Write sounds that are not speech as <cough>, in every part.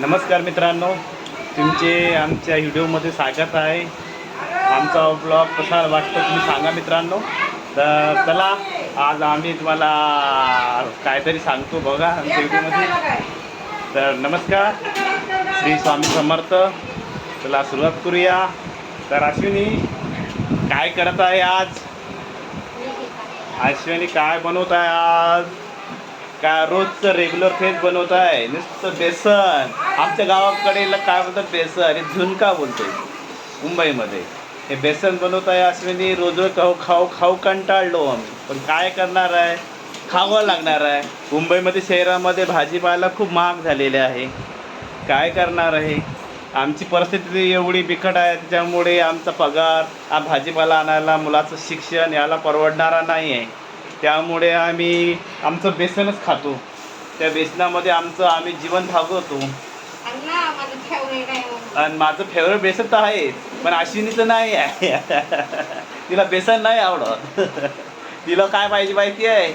नमस्कार मित्रांनो तुमचे आमच्या व्हिडिओमध्ये स्वागत आहे. आमचा ब्लॉग कसा वाटतो तुम्ही सांगा मित्रांनो. तर चला आज आम्ही तुम्हाला काहीतरी सांगतो बघा आमच्या व्हिडिओमध्ये. तर नमस्कार श्री स्वामी समर्थ. चला सुरुवात करूया. तर अश्विनी काय करत आहे आज? अश्विनी काय बनवत आहे आज? काय रोजचं रेग्युलर फेस बनवत आहे नुसतं बेसन. आमच्या गावाकडे काय बोलतात बेसन? आणि झुणका बोलतोय. मुंबईमध्ये. हे बेसन बनवत आहे अश्विनी रोज रोज खाऊ खाऊ खाऊ कंटाळलो आम्ही. पण काय करणार आहे? खावं लागणार आहे. मुंबईमध्ये शहरामध्ये भाजीपाला खूप महाग झालेले आहे. काय करणार आहे? आमची परिस्थिती एवढी बिकट आहे त्याच्यामुळे आमचा पगार हा भाजीपाला आणायला मुलाचं शिक्षण याला परवडणारा नाही आहे त्यामुळे आम्ही आमचं बेसनच खातो. त्या बेसनामध्ये आमचं आम्ही जीवन भागवतो आणि माझं फेवरेट बेसन तर आहे पण अश्विनीचं नाही आहे. <laughs> तिला बेसन नाही आवडत. <laughs> तिला काय पाहिजे माहिती आहे?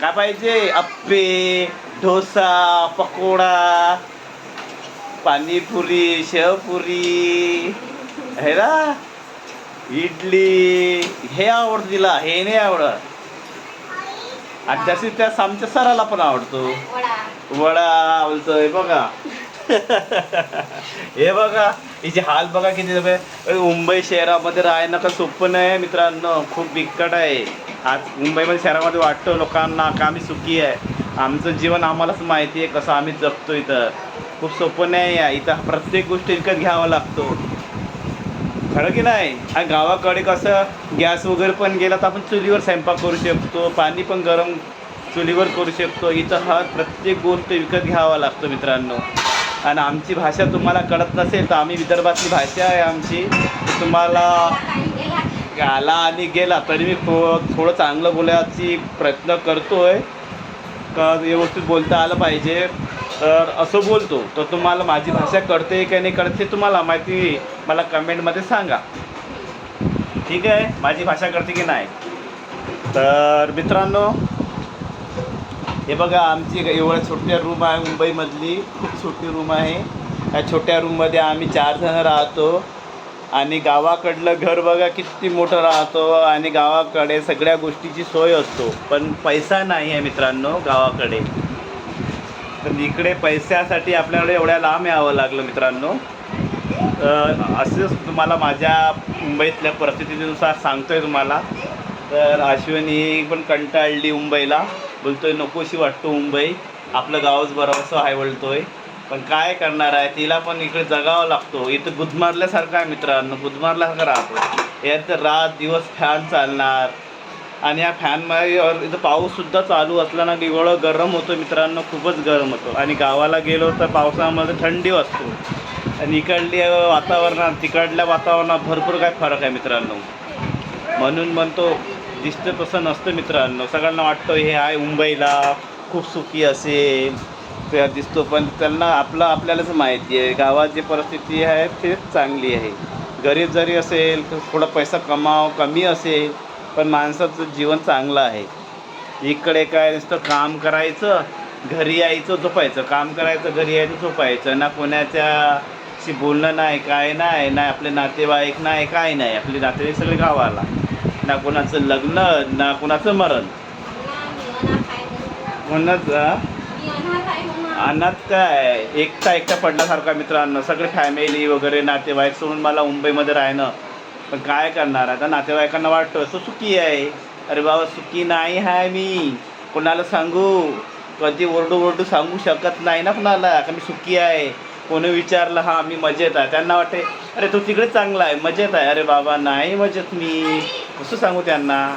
काय पाहिजे? अप्पे डोसा पकोडा पाणीपुरी शेवपुरी. हे ना? इडली हे आवडतं तिला हे नाही आवडत. आणि तशी त्या आमच्या सराला पण आवडतो. वडा. बोलतोय बघा. हे बघा हिचे हाल बघा किती मुंबई शहरामध्ये राहणं का सोपं नाही मित्रांनो. खूप बिकट आहे. आज मुंबईमध्ये शहरामध्ये वाटतं लोकांना का आम्ही सुखी आहे. आमचं जीवन आम्हालाच माहिती आहे कसं आम्ही जगतो इथं. खूप सोपं नाही आहे. इथं प्रत्येक गोष्ट विकत घ्यावा लागतो. खरं की नाही? आणि गावाकडे कसं गॅस वगैरे पण गेला तर आपण चुलीवर स्वयंपाक करू शकतो पाणी पण गरम चुलीवर करू शकतो. इथं हा प्रत्येक गोष्ट विकत घ्यावा लागतो मित्रांनो. आणि आमची भाषा तुम्हाला कळत नसेल तर आम्ही विदर्भातली भाषा आहे आमची. तुम्हाला आला आणि गेला तरी मी थो थोडं चांगलं बोलायची प्रयत्न करतो आहे का व्यवस्थित बोलता आलं पाहिजे. तर असं बोलतो. तर तुम्हाला माझी भाषा कळते की नाही कळते तुम्हाला माहिती मला कमेंटमध्ये सांगा. ठीक आहे? माझी भाषा कळते की नाही? तर मित्रांनो हे बघा आमची एवढ्या छोट्या रूम आहे मुंबईमधली. खूप छोटी रूम आहे. या छोट्या रूममध्ये आम्ही चार जण राहतो. आणि गावाकडलं घर बघा किती मोठं राहतो. आणि गावाकडे सगळ्या गोष्टीची सोय असतो. पण पैसा नाही आहे मित्रांनो गावाकडे. तर इकडे पैशासाठी आपल्याकडे एवढ्या लांब यावं लागलं मित्रांनो. तर असंच तुम्हाला माझ्या मुंबईतल्या परिस्थितीनुसार सांगतोय तुम्हाला. तर अश्विनी पण कंटाळली मुंबईला. बोलतोय नकोशी वाटतो मुंबई. आपलं गावच बरं असं आहे बोलतोय. पण काय करणार आहे? तिला पण इकडे जगावं लागतो. इथं गुदमारल्यासारखं आहे मित्रांनो. गुदमारल्यासारखं राहतो यात तर रात दिवस फॅन चालणार. आणि या फॅनमध्ये इथं पाऊससुद्धा चालू असला ना एवढं गरम होतं मित्रांनो खूपच गरम होतं. आणि गावाला गेलो तर पावसामध्ये थंडी वाजतो. आणि इकडली वातावरणात तिकडल्या वातावरणात भरपूर काय फरक आहे मित्रांनो. म्हणून म्हणतो दिसतं तसं नसतं मित्रांनो. सगळ्यांना वाटतं हे आहे मुंबईला खूप सुखी असेल. ते दिसतो पण त्यांना आपलं आपल्यालाच माहिती आहे. गावात जी परिस्थिती आहे तेच चांगली आहे. गरीब जरी असेल तर थोडा पैसा कमाव कमी असेल पण माणसाचं जीवन चांगलं आहे. इकडे काय नुसतं काम करायचं घरी यायचं झोपायचं. काम करायचं घरी यायचं झोपायचं. ना कोणाच्याशी बोलणं नाही काय नाही ना आपले नातेवाईक नाही काय नाही. आपले नातेवाईक सगळे गावाला. ना कोणाचं लग्न ना कोणाचं मरण. म्हणूनच अनाथ काय? एकटा एकटा पडल्यासारखा मित्रांनो. सगळे फॅमिली वगैरे नातेवाईक सोडून मला मुंबईमध्ये राहणं. पण काय करणार? आता नातेवाईकांना वाटतं असं सुखी आहे. अरे बाबा सुखी नाही आहे मी. कोणाला सांगू? कधी ओरडू ओरडू सांगू शकत नाही ना कुणाला का मी सुखी आहे? कोणी विचारलं हा मी मजेत आहे. त्यांना वाटते अरे तो तिकडे चांगला आहे मजेत आहे. अरे बाबा नाही मजेत मी. कसं सांगू त्यांना?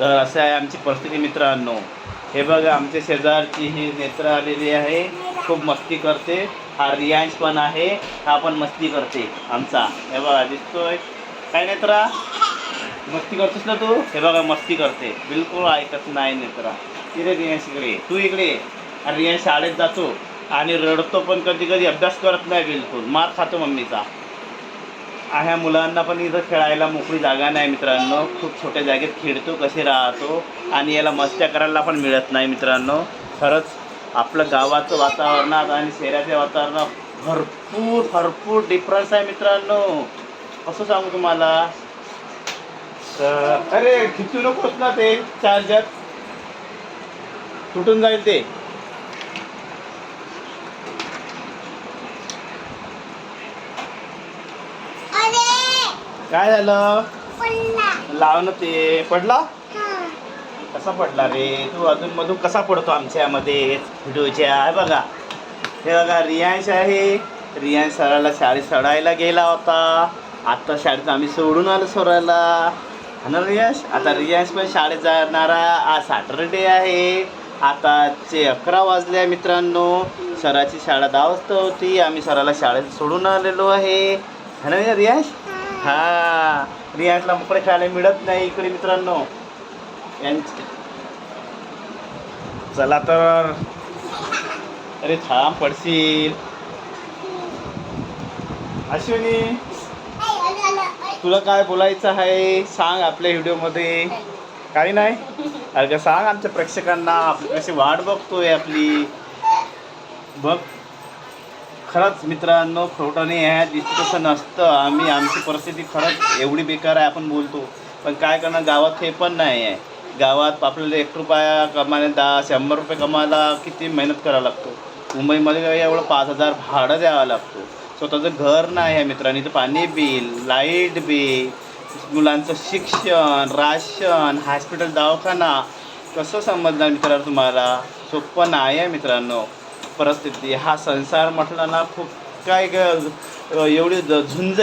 तर असं आहे आमची परिस्थिती मित्रांनो. हे बघा आमच्या शेजारची ही नेत्र आलेली आहे. खूप मस्ती करते. हा रियांश पण आहे. हा पण मस्ती करते. आमचा. हे बघा दिसतोय. काय नेत्रा? मस्ती करतोस ना तू? हे बघा मस्ती करते. बिलकुल ऐकत नाही नेत्रा. तिथे रियांश इकडे. तू इकडे. रियांश शाळेत जातो आणि रडतो पण कधी कधी अभ्यास करत नाही बिलकुल. मार खातो मम्मीचा. ह्या मुलांना पण इथं खेळायला मोकळी जागा नाही मित्रांनो. खूप छोट्या जागेत खेळतो कसे राहतो. आणि याला मस्त्या करायला पण मिळत नाही मित्रांनो. खरंच आपलं गावाचं वातावरणात आणि शहराच्या वातावरणात भरपूर भरपूर डिफरन्स आहे मित्रांनो. कसं सांगू तुम्हाला? तर अरे खिचू नकोस ना ते चार्जर तुटून जाईल ते. काय झालं? लाव ना ते पडला? कसा पडला रे? तू अजून मधून कसा पडतो आमच्यामध्ये व्हिडिओच्या आहे बघा. हे बघा रियांश आहे. रियांश सराला शाळेत सोडायला गेला होता. आत्ता शाळेत आम्ही सोडून आलो सोडायला हा ना रियांश? आता रियांश पण शाळेत जाणारा आज सॅटरडे आहे. आताचे अकरा वाजले आहे मित्रांनो. सराची शाळा दहा वाजता होती. आम्ही सराला शाळेत सोडून आलेलो आहे. हा ना रियांश? हा. रियांशला मोकळे खायला मिळत नाही इकडे मित्रांनो. यांचे चला तर. अरे थांब पडशील. अश्विनी तुला काय बोलायचं आहे? सांग आपल्या व्हिडिओमध्ये. काही नाही. अरे का सांग आमच्या प्रेक्षकांना आपली कशी वाट बघतोय आपली. बघ. खरंच मित्रांनो खोटं नाही आहे दिसतं तसं नसतं. आम्ही आमची परिस्थिती खरंच एवढी बेकार आहे आपण बोलतो. पण काय करणार? गावात हे पण नाही आहे. गावात आपल्याला एक रुपया कमाने दहा शंभर रुपये कमायला किती मेहनत करावं लागतो? मुंबईमध्ये काय एवढं पाच हजार भाडं द्यावं लागतो? स्वतःचं घर नाही आहे मित्रांनी तर पाणी बिल लाइट बिल मुलांचं शिक्षण राशन हॉस्पिटल दवाखाना. कसं समजणार मित्रांनो तुम्हाला? सोपं नाही आहे मित्रांनो परिस्थिती. हा संसार म्हटला ना खूप काय ग- एवढी झुंज